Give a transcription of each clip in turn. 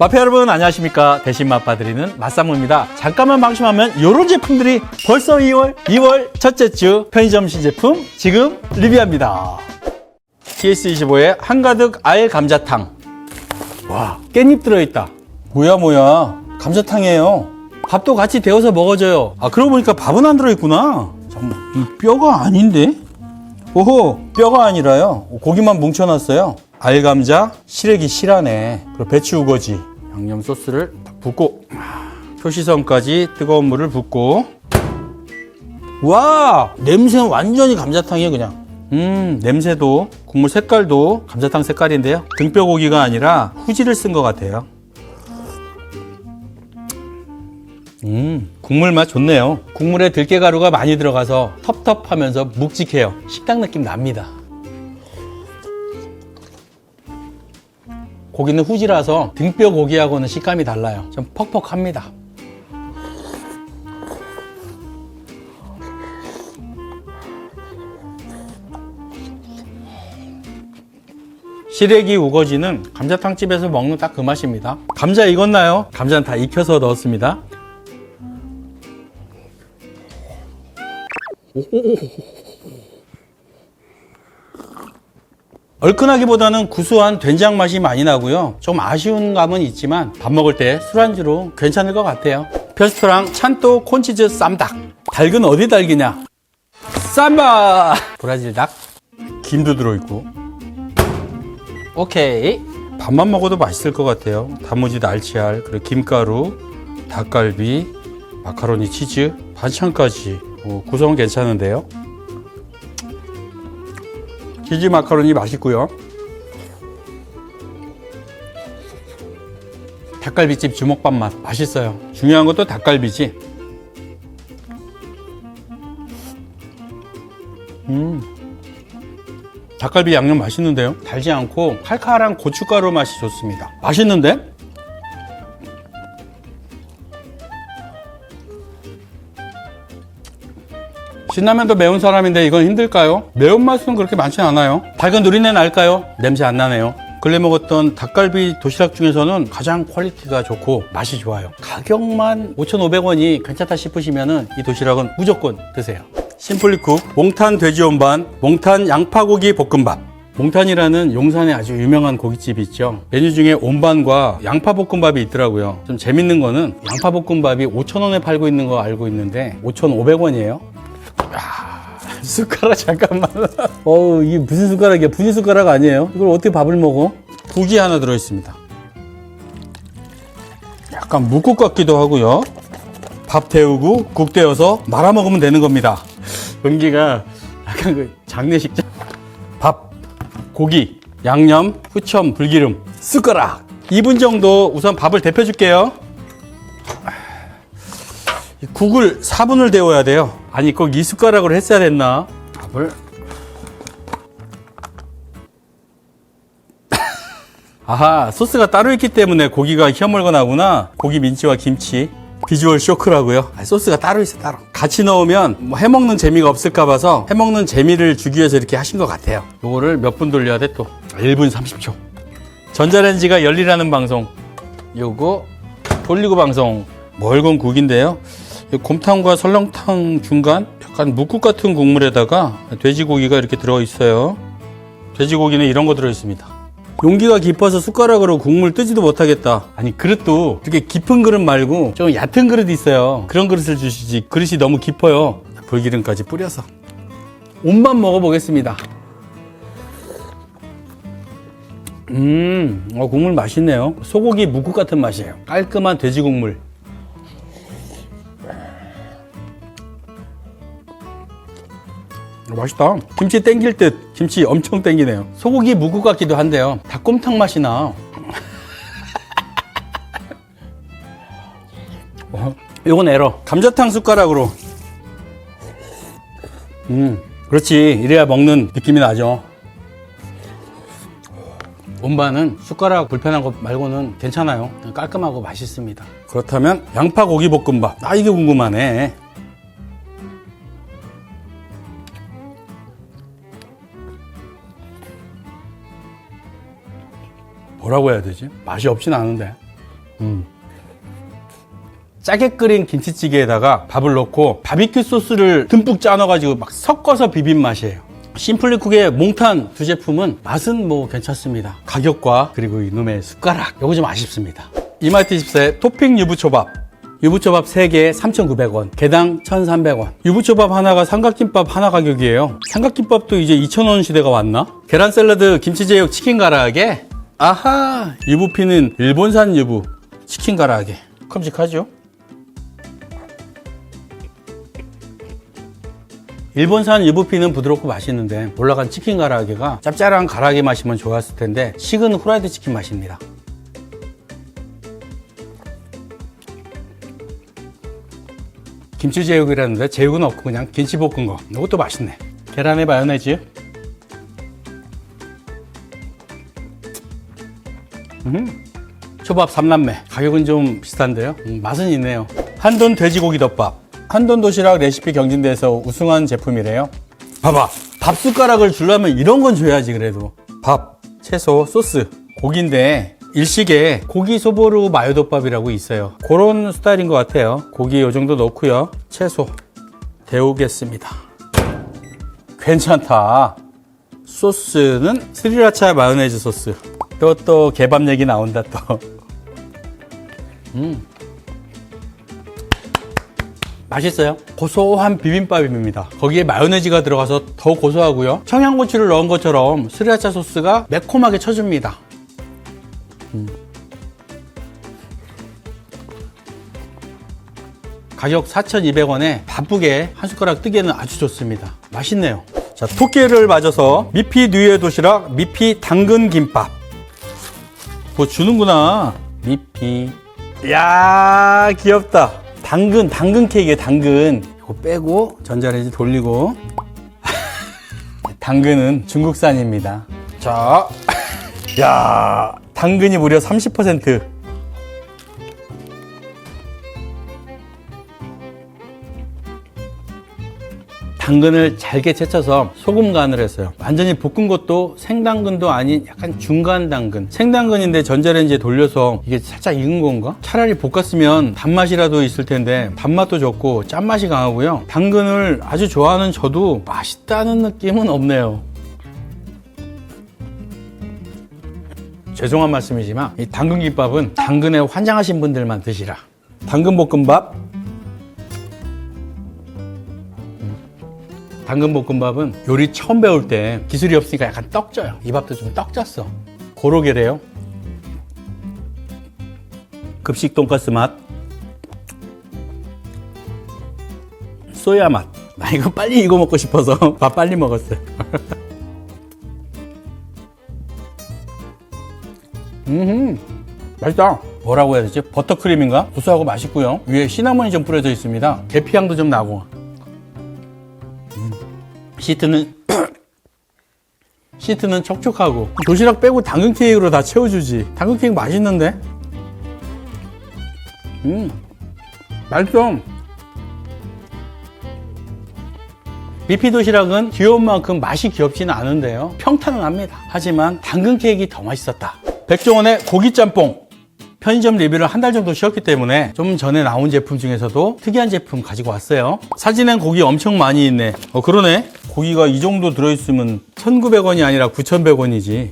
마페 여러분 안녕하십니까? 대신 맛봐드리는 맛상무입니다. 잠깐만 방심하면 이런 제품들이 벌써 2월 2월 첫째 주 편의점 신제품 지금 리뷰합니다. TS25의 한가득 알 감자탕. 와 깻잎 들어있다. 뭐야 뭐야. 감자탕이에요. 밥도 같이 데워서 먹어줘요. 아 그러고 보니까 밥은 안 들어있구나. 이 뼈가 아닌데? 오호 뼈가 아니라요. 고기만 뭉쳐놨어요. 알감자 시래기 실하네. 그리고 배추 우거지 양념 소스를 딱 붓고 아, 표시선까지 뜨거운 물을 붓고 와 냄새는 완전히 감자탕이에요 그냥 음 냄새도 국물 색깔도 감자탕 색깔인데요 등뼈 고기가 아니라 후지를 쓴 것 같아요 음, 국물 맛 좋네요. 국물에 들깨가루가 많이 들어가서 텁텁하면서 묵직해요. 식당 느낌 납니다. 고기는 후지라서 등뼈 고기하고는 식감이 달라요. 좀 퍽퍽합니다. 시래기 우거지는 감자탕집에서 먹는 딱 그 맛입니다. 감자 익었나요? 감자는 다 익혀서 넣었습니다. 얼큰하기보다는 구수한 된장 맛이 많이 나고요. 좀 아쉬운 감은 있지만 밥 먹을 때 술안주로 괜찮을 것 같아요. 페스토랑 찬또 콘치즈 쌈닭. 닭은 어디 닭이냐? 쌈바! 브라질 닭. 김도 들어있고. 오케이. 밥만 먹어도 맛있을 것 같아요. 단무지 날치알, 그리고 김가루, 닭갈비, 마카로니 치즈, 반찬까지. 어, 구성은 괜찮은데요. 치즈 마카로니 맛있고요. 닭갈비집 주먹밥 맛 맛있어요. 중요한 것도 닭갈비지. 음. 닭갈비 양념 맛있는데요. 달지 않고 칼칼한 고춧가루 맛이 좋습니다. 맛있는데? 신라면도 매운 사람인데 이건 힘들까요? 매운맛은 그렇게 많지 않아요. 닭은 누린내 날까요? 냄새 안 나네요. 근래 먹었던 닭갈비 도시락 중에서는 가장 퀄리티가 좋고 맛이 좋아요. 가격만 5,500원이 괜찮다 싶으시면 이 도시락은 무조건 드세요. 심플리쿡 몽탄 돼지 온반 몽탄 양파고기 볶음밥 몽탄이라는 용산에 아주 유명한 고깃집이 있죠. 메뉴 중에 온반과 양파볶음밥이 있더라고요. 좀 재밌는 거는 양파볶음밥이 5,000원에 팔고 있는 거 알고 있는데 5,500원이에요. 숟가락 잠깐만. 어우 이게 무슨 숟가락이야? 분유 숟가락 아니에요? 이걸 어떻게 밥을 먹어? 국이 하나 들어 있습니다. 약간 묵국 같기도 하고요. 밥 데우고 국 데워서 말아 먹으면 되는 겁니다. 연기가 약간 그 장례식장. 밥, 고기, 양념, 후첨, 불기름, 숟가락. 2분 정도 우선 밥을 데펴줄게요. 이 국을 4분을 데워야 돼요. 아니 꼭 이 숟가락으로 했어야 됐나? 밥을 아하 소스가 따로 있기 때문에 고기가 휘어멀거나 구나. 고기 민지와 김치 비주얼 쇼크라고요. 아, 소스가 따로 있어 따로. 같이 넣으면 뭐 해먹는 재미가 없을까 봐서 해먹는 재미를 주기 위해서 이렇게 하신 것 같아요. 요거를 몇 분 돌려야 돼 또? 1분 30초. 전자레인지가 열리라는 방송. 요거 돌리고 방송. 멀건 국인데요. 이 곰탕과 설렁탕 중간 약간 묵국 같은 국물에다가 돼지고기가 이렇게 들어 있어요. 돼지고기는 이런 거 들어 있습니다. 용기가 깊어서 숟가락으로 국물 뜨지도 못하겠다. 아니 그릇도 이렇게 깊은 그릇 말고 좀 얕은 그릇이 있어요. 그런 그릇을 주시지. 그릇이 너무 깊어요. 불기름까지 뿌려서 온만 먹어보겠습니다. 음, 어, 국물 맛있네요. 소고기 묵국 같은 맛이에요. 깔끔한 돼지 국물. 맛있다. 김치 땡길 듯 김치 엄청 땡기네요. 소고기 묵국 같기도 한데요. 닭곰탕 맛이 나. 어, 요건 에러. 감자탕 숟가락으로. 음, 그렇지. 이래야 먹는 느낌이 나죠. 온반은 숟가락 불편한 것 말고는 괜찮아요. 깔끔하고 맛있습니다. 그렇다면 양파 고기 볶음밥. 아 이게 궁금하네. 뭐라고 해야 되지? 맛이 없진 않은데. 짜게 끓인 김치찌개에다가 밥을 넣고 바비큐 소스를 듬뿍 짜 넣어가지고 막 섞어서 비빈 맛이에요. 심플리쿡의 몽탄 두 제품은 맛은 뭐 괜찮습니다. 가격과 그리고 이놈의 숟가락 요거 좀 아쉽습니다. 이마트 집사의 토핑 유부초밥 유부초밥 3개에 3,900원, 개당 1,300원. 유부초밥 하나가 삼각김밥 하나 가격이에요. 삼각김밥도 이제 2,000원 시대가 왔나? 계란 샐러드, 김치제육, 치킨 가라하게. 아하! 유부피는 일본산 유부, 치킨 가라하게. 큼직하죠? 일본산 유부피는 부드럽고 맛있는데 올라간 치킨 가라아게가 짭짤한 가라아게 맛이면 좋았을 텐데 식은 후라이드 치킨 맛입니다. 김치 제육이라는데 제육은 없고 그냥 김치 볶은 거 이것도 맛있네. 계란에 마요네즈. 음. 초밥 삼남매 가격은 좀 비슷한데요. 음, 맛은 있네요. 한돈 돼지고기 덮밥. 한돈 도시락 레시피 경진대에서 우승한 제품이래요. 봐봐. 밥 숟가락을 주려면 이런 건 줘야지 그래도. 밥, 채소, 소스, 고기인데 일식에 고기 소보루 마요덮밥이라고 있어요. 그런 스타일인 것 같아요. 고기 요 정도 넣고요. 채소 데우겠습니다. 괜찮다. 소스는 스리라차 마요네즈 소스. 또 또 개밥 얘기 나온다 또. 음. 맛있어요. 고소한 비빔밥입니다. 거기에 마요네즈가 들어가서 더 고소하고요. 청양고추를 넣은 것처럼 스리라차 소스가 매콤하게 쳐줍니다. 음. 가격 4,200원에 바쁘게 한 숟가락 뜨기에는 아주 좋습니다. 맛있네요. 자, 토끼를 맞아서 미피 뉴에 도시락 미피 당근 김밥. 뭐 주는구나. 미피. 야 귀엽다. 당근, 당근 케이크에 당근. 이거 빼고 전자레인지 돌리고. 당근은 중국산입니다. 자, 야, 당근이 무려 30%. 당근을 잘게 채쳐서 소금 간을 했어요. 완전히 볶은 것도 생당근도 아닌 약간 중간 당근. 생당근인데 전자레인지에 돌려서 이게 살짝 익은 건가? 차라리 볶았으면 단맛이라도 있을 텐데 단맛도 좋고 짠맛이 강하고요. 당근을 아주 좋아하는 저도 맛있다는 느낌은 없네요. 죄송한 말씀이지만 이 당근김밥은 당근에 환장하신 분들만 드시라. 당근볶음밥 당근 볶음밥은 요리 처음 배울 때 기술이 없으니까 약간 떡져요. 이 밥도 좀 떡졌어. 고로게래요. 급식 돈가스 맛. 소야 맛. 나 이거 빨리 이거 먹고 싶어서 밥 빨리 먹었어요. 음, 맛있다. 뭐라고 해야 되지? 버터크림인가? 고소하고 맛있고요. 위에 시나몬이 좀 뿌려져 있습니다. 계피향도 좀 나고. 시트는 시트는 촉촉하고 도시락 빼고 당근 케이크로 다 채워주지. 당근 케이크 맛있는데? 음 맛있어. 미피 도시락은 귀여운 만큼 맛이 귀엽지는 않은데요. 평탄은 합니다. 하지만 당근 케이크가 더 맛있었다. 백종원의 고기 짬뽕 편의점 리뷰를 한 달 정도 쉬었기 때문에 좀 전에 나온 제품 중에서도 특이한 제품 가지고 왔어요. 사진엔 고기 엄청 많이 있네. 어, 그러네. 고기가 이 정도 들어있으면 1,900원이 아니라 9,100원이지.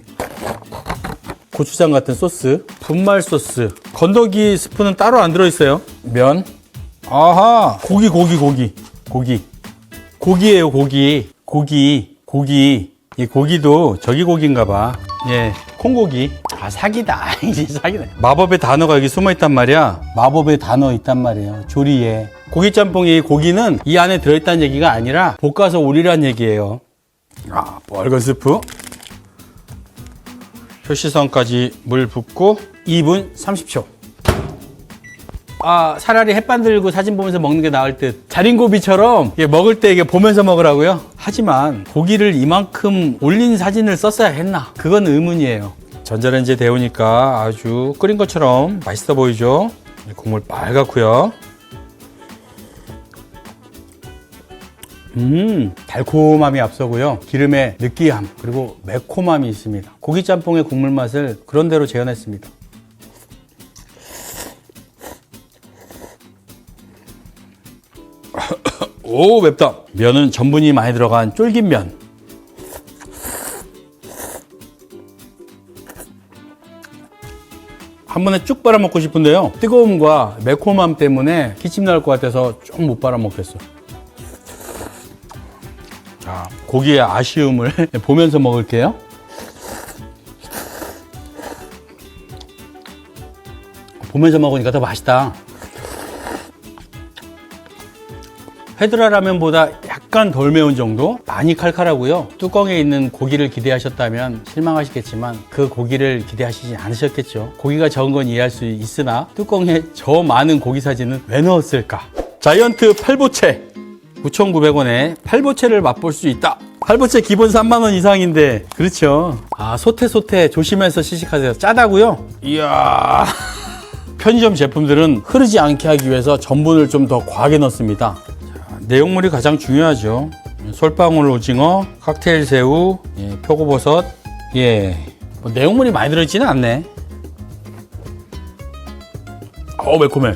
고추장 같은 소스, 분말 소스, 건더기 스프는 따로 안 들어있어요. 면. 아하. 고기, 고기, 고기. 고기. 고기예요, 고기. 고기. 고기. 이 고기도 저기 고기인가 봐. 예. 콩고기. 아, 사기다. 이제 사기다. 마법의 단어가 여기 숨어 있단 말이야. 마법의 단어 있단 말이에요. 조리에. 고기 짬뽕이 고기는 이 안에 들어있다는 얘기가 아니라 볶아서 오리란 얘기예요. 아, 빨간 스프. 표시선까지 물 붓고 2분 30초. 아, 차라리 햇반 들고 사진 보면서 먹는 게 나을 듯. 자린고비처럼 먹을 때 이게 보면서 먹으라고요? 하지만 고기를 이만큼 올린 사진을 썼어야 했나? 그건 의문이에요. 전자레인지에 데우니까 아주 끓인 것처럼 맛있어 보이죠? 국물 빨갛고요. 음, 달콤함이 앞서고요. 기름의 느끼함, 그리고 매콤함이 있습니다. 고기 짬뽕의 국물 맛을 그런 대로 재현했습니다. 오 맵다. 면은 전분이 많이 들어간 쫄깃면. 한 번에 쭉 빨아 먹고 싶은데요. 뜨거움과 매콤함 때문에 기침 나올 것 같아서 쭉 못 빨아 먹겠어. 자, 고기의 아쉬움을 보면서 먹을게요. 보면서 먹으니까 더 맛있다. 헤드라 라면보다 약간 덜 매운 정도? 많이 칼칼하고요. 뚜껑에 있는 고기를 기대하셨다면 실망하시겠지만 그 고기를 기대하시지 않으셨겠죠. 고기가 적은 건 이해할 수 있으나 뚜껑에 저 많은 고기 사진은 왜 넣었을까? 자이언트 팔보채 9,900원에 팔보채를 맛볼 수 있다. 팔보채 기본 3만 원 이상인데 그렇죠. 아 소태 소태 조심해서 시식하세요. 짜다고요? 이야. 편의점 제품들은 흐르지 않게 하기 위해서 전분을 좀 더 과하게 넣습니다. 자, 내용물이 가장 중요하죠. 솔방울 오징어, 칵테일 새우, 예, 표고버섯. 예. 뭐 내용물이 많이 들어있지는 않네. 어우, 매콤해.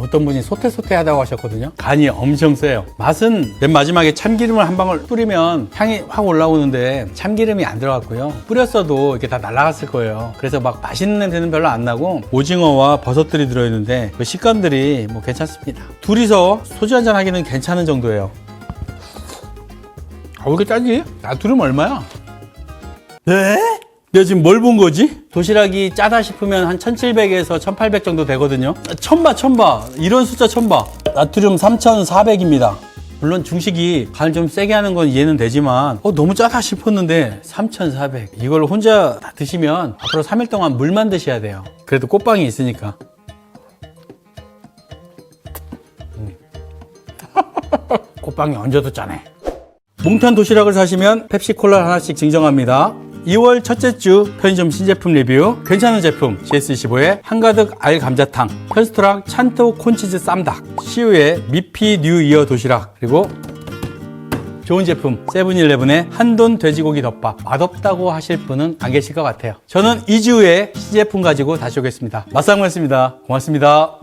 어떤 분이 소태소태하다고 하셨거든요. 간이 엄청 세요. 맛은 맨 마지막에 참기름을 한 방울 뿌리면 향이 확 올라오는데 참기름이 안 들어갔고요. 뿌렸어도 이게 다 날아갔을 거예요. 그래서 막 맛있는 냄새는 별로 안 나고 오징어와 버섯들이 들어있는데 그 식감들이 뭐 괜찮습니다. 둘이서 소주 한잔 하기는 괜찮은 정도예요. 아, 왜 이렇게 짜지? 나 둘이면 얼마야? 네? 내가 지금 뭘 본 거지? 도시락이 짜다 싶으면 한 1700에서 1800 정도 되거든요. 천바, 천바. 이런 숫자 천바. 나트륨 3400입니다. 물론 중식이 간을 좀 세게 하는 건 이해는 되지만 어, 너무 짜다 싶었는데 3400 이걸 혼자 다 드시면 앞으로 3일 동안 물만 드셔야 돼요 그래도 꽃빵이 있으니까 음. 꽃빵이 얹어도 짜네 몽탄 도시락을 사시면 펩시콜라 하나씩 증정합니다. 2월 첫째 주 편의점 신제품 리뷰 괜찮은 제품 GS25의 한가득 알 감자탕 편스토랑 찬토 콘치즈 쌈닭 시우의 미피 뉴 이어 도시락 그리고 좋은 제품 세븐일레븐의 한돈 돼지고기 덮밥. 맛없다고 하실 분은 안 계실 것 같아요. 저는 2주 후에 신제품 가지고 다시 오겠습니다. 맛상무였습니다. 고맙습니다